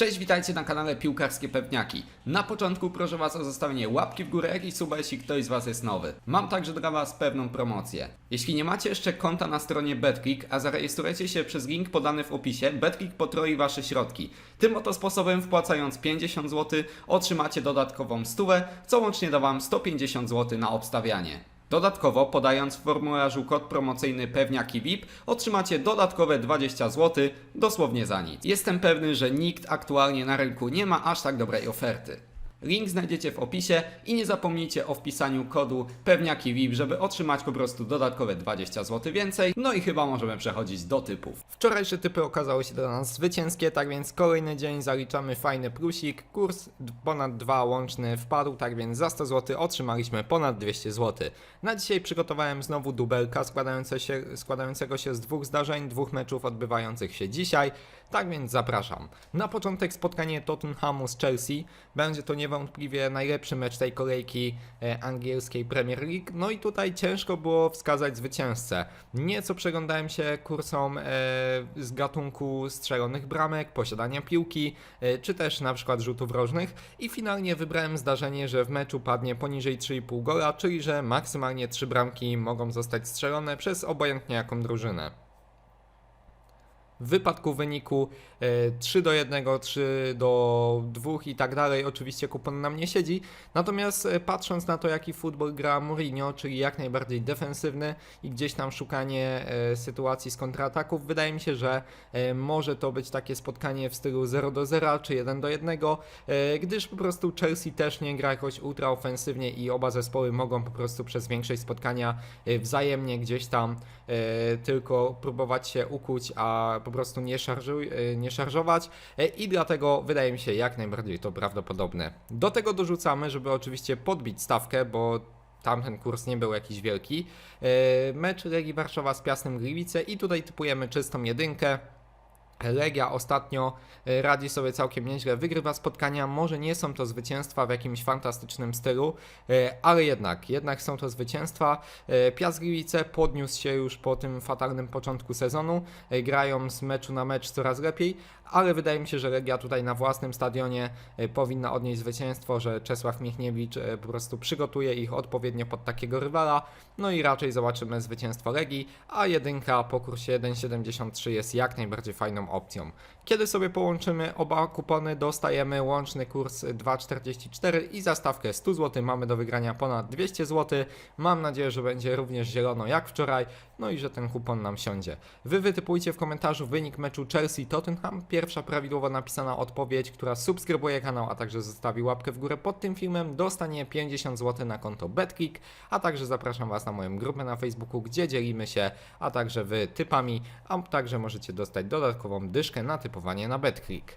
Cześć, witajcie na kanale Piłkarskie Pewniaki. Na początku proszę Was o zostawienie łapki w górę, jak i suba, jeśli ktoś z Was jest nowy. Mam także dla Was pewną promocję. Jeśli nie macie jeszcze konta na stronie BetClick, a zarejestrujecie się przez link podany w opisie, BetClick potroi Wasze środki. Tym oto sposobem, wpłacając 50 zł, otrzymacie dodatkową stówę, co łącznie da Wam 150 zł na obstawianie. Dodatkowo, podając w formularzu kod promocyjny Pewniaki VIP, otrzymacie dodatkowe 20 zł, dosłownie za nic. Jestem pewny, że nikt aktualnie na rynku nie ma aż tak dobrej oferty. Link znajdziecie w opisie i nie zapomnijcie o wpisaniu kodu Pewniaki VIP, żeby otrzymać po prostu dodatkowe 20 zł więcej. No i chyba możemy przechodzić do typów. Wczorajsze typy okazały się dla nas zwycięskie, tak więc kolejny dzień zaliczamy fajny plusik. Kurs ponad 2 łączny wpadł, tak więc za 100 zł otrzymaliśmy ponad 200 zł. Na dzisiaj przygotowałem znowu dubelka składające się, składającego się z dwóch zdarzeń, dwóch meczów odbywających się dzisiaj. Tak więc zapraszam. Na początek spotkanie Tottenhamu z Chelsea. Będzie to niewątpliwie najlepszy mecz tej kolejki e, angielskiej Premier League. No i tutaj ciężko było wskazać zwycięzcę. Nieco przeglądałem się kursom e, z gatunku strzelonych bramek, posiadania piłki, e, czy też na przykład rzutów rożnych i finalnie wybrałem zdarzenie, że w meczu padnie poniżej 3,5 gola, czyli że maksymalnie 3 bramki mogą zostać strzelone przez obojętnie jaką drużynę. W wypadku wyniku e, 3 do 1, 3 do 2 i tak dalej, oczywiście kupon nam nie siedzi. Natomiast e, patrząc na to, jaki futbol gra Mourinho, czyli jak najbardziej defensywny i gdzieś tam szukanie e, sytuacji z kontrataków, wydaje mi się, że e, może to być takie spotkanie w stylu 0 do 0 czy 1 do 1, e, gdyż po prostu Chelsea też nie gra jakoś ultra ofensywnie i oba zespoły mogą po prostu przez większość spotkania e, wzajemnie gdzieś tam e, tylko próbować się ukuć, a po prostu nie, szarżuj, e, nie szarżować e, i dlatego wydaje mi się jak najbardziej to prawdopodobne. Do tego dorzucamy, żeby oczywiście podbić stawkę, bo tamten kurs nie był jakiś wielki. E, Mecz Legii Warszawa z Piastem Gliwice i tutaj typujemy czystą jedynkę. Legia ostatnio e, radzi sobie całkiem nieźle, wygrywa spotkania, może nie są to zwycięstwa w jakimś fantastycznym stylu, e, ale jednak, jednak są to zwycięstwa. E, Piast Gliwice podniósł się już po tym fatalnym początku sezonu, grają z meczu na mecz coraz lepiej, ale wydaje mi się, że Legia tutaj na własnym stadionie powinna odnieść zwycięstwo, że Czesław Michniewicz po prostu przygotuje ich odpowiednio pod takiego rywala, no i raczej zobaczymy zwycięstwo Legii, a jedynka po kursie 1,73 jest jak najbardziej fajną opcją. Kiedy sobie połączymy oba kupony, dostajemy łączny kurs 2,44 i za stawkę 100 zł mamy do wygrania ponad 200 zł. Mam nadzieję, że będzie również zielono jak wczoraj, no i że ten kupon nam siądzie. Wy wytypujcie w komentarzu wynik meczu Chelsea-Tottenham. Pierwsza prawidłowo napisana odpowiedź, która subskrybuje kanał, a także zostawi łapkę w górę pod tym filmem, dostanie 50 zł na konto BetClick, a także zapraszam Was na moją grupę na Facebooku, gdzie dzielimy się, a także Wy typami, a także możecie dostać dyszkę na typowanie na BetClick.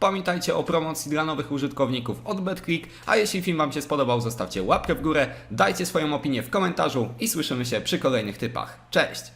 Pamiętajcie o promocji dla nowych użytkowników od BetClick, a jeśli film Wam się spodobał, zostawcie łapkę w górę, dajcie swoją opinię w komentarzu i słyszymy się przy kolejnych typach. Cześć!